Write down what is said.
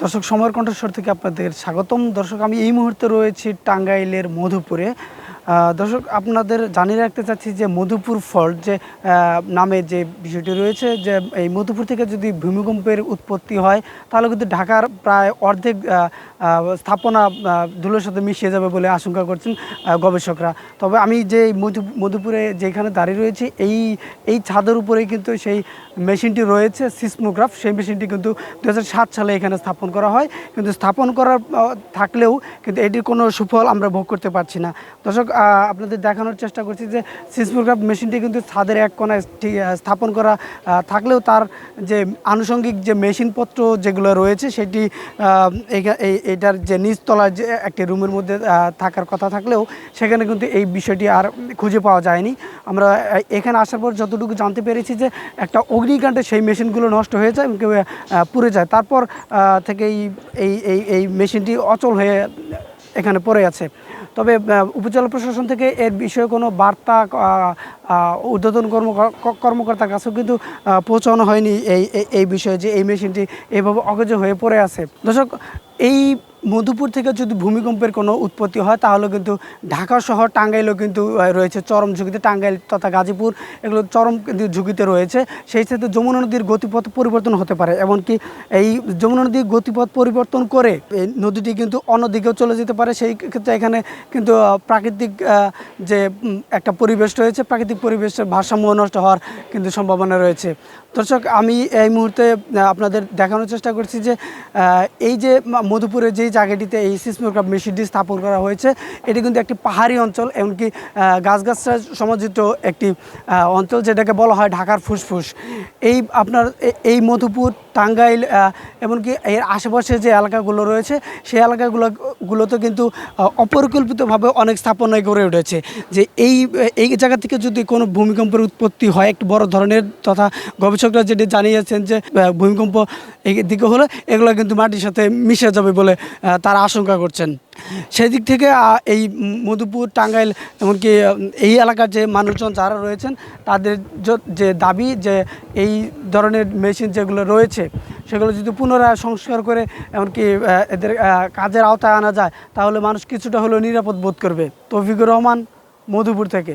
দর্শক সময়ের কণ্ঠস্বর থেকে আপনাদের স্বাগতম। দর্শক আমি এই মুহূর্তে রয়েছি টাঙ্গাইলের মধুপুরে। দর্শক, আপনাদের জানিয়ে রাখতে চাচ্ছি যে মধুপুর ফল্ট যে নামে যে বিষয়টি রয়েছে, যে এই মধুপুর থেকে যদি ভূমিকম্পের উৎপত্তি হয়, তাহলে কিন্তু ঢাকার প্রায় অর্ধেক স্থাপনা ধুলোর সাথে মিশিয়ে যাবে বলে আশঙ্কা করছেন গবেষকরা। তবে আমি যে মধুপুরে যেখানে দাঁড়িয়ে রয়েছি, এই এই ছাদের উপরেই কিন্তু সেই মেশিনটি রয়েছে, সিসমোগ্রাফ। সেই মেশিনটি কিন্তু দু হাজার সাত সালে এখানে স্থাপন করা হয়। কিন্তু স্থাপন করার থাকলেও কিন্তু এটির কোনো সুফল আমরা ভোগ করতে পারছি না। দর্শক আপনাদের দেখানোর চেষ্টা করছি যে সিসমোগ্রাফ মেশিনটি কিন্তু ছাদের এক কোনায় স্থাপন করা থাকলেও তার যে আনুষঙ্গিক যে মেশিনপত্র যেগুলো রয়েছে সেটি এটার যে নিচতলায় যে একটি রুমের মধ্যে থাকার কথা থাকলেও সেখানে কিন্তু এই বিষয়টি আর খুঁজে পাওয়া যায়নি। আমরা এখানে আসার পর যতটুকু জানতে পেরেছি যে একটা অগ্নিকাণ্ডে সেই মেশিনগুলো নষ্ট হয়ে যায় কেউ, পুড়ে যায়। তারপর আহ, থেকে এই এই এই এই মেশিনটি অচল হয়ে এখানে পড়ে আছে। তবে উপজেলা প্রশাসন থেকে এর বিষয়ে কোনো বার্তা আহ, কর্ম কর্মকর্তার কাছেও কিন্তু পৌঁছানো হয়নি এই- এই বিষয়ে যে এই মেশিনটি এভাবে অকেজ হয়ে পড়ে আছে। দর্শক এই মধুপুর থেকে যদি ভূমিকম্পের কোনো উৎপত্তি হয়, তাহলে কিন্তু ঢাকা শহর টাঙ্গাইলও কিন্তু রয়েছে চরম ঝুঁকিতে। টাঙ্গাইল তথা গাজীপুর এগুলো চরম কিন্তু ঝুঁকিতে রয়েছে। সেই সাথে যমুনা নদীর গতিপথ পরিবর্তন হতে পারে, এমনকি এই যমুনা নদীর গতিপথ পরিবর্তন করে এই নদীটি কিন্তু অন্যদিকেও চলে যেতে পারে। সেই ক্ষেত্রে এখানে কিন্তু প্রাকৃতিক যে একটা পরিবেশ রয়েছে, প্রাকৃতিক পরিবেশের ভারসাম্য নষ্ট হওয়ার কিন্তু সম্ভাবনা রয়েছে। দর্শক, আমি এই মুহূর্তে আপনাদের দেখানোর চেষ্টা করছি যে এই যে মধুপুরে যেই জায়গাটিতে এই সিসমোগ্রাফ মেশিনটি স্থাপন করা হয়েছে। এটি কিন্তু একটি পাহাড়ি অঞ্চল, এমনকি গাছগাছরা সমাজিত একটি অঞ্চল যেটাকে বলা হয় ঢাকার ফুসফুস। এই আপনার এই মধুপুর, টাঙ্গাইল এমনকি এর আশেপাশে যে এলাকাগুলো রয়েছে, সেই এলাকাগুলো, গুলোতে কিন্তু অপরিকল্পিতভাবে অনেক স্থাপনায় গড়ে উঠেছে। যে এই এই জায়গা থেকে যদি কোনো ভূমিকম্পের উৎপত্তি হয়, একটু বড় ধরনের, তথা গবেষকরা যেটি জানিয়েছেন যে ভূমিকম্প এই দিকে হলে, এগুলো কিন্তু মাটির সাথে মিশে যাবে বলে তারা আশঙ্কা করছেন। সেই দিক থেকে এই মধুপুর, টাঙ্গাইল, এমনকি এই এলাকার যে মানুষজন যারা রয়েছেন, তাদের যে দাবি যে এই ধরনের মেশিন যেগুলো রয়েছে, সেগুলো যদি পুনরায় সংস্কার করে, এমনকি এদের কাজের আওতায় আনা যায়, তাহলে মানুষ কিছুটা হলেও নিরাপদ বোধ করবে। তৌফিকুর রহমান, মধুপুর থেকে।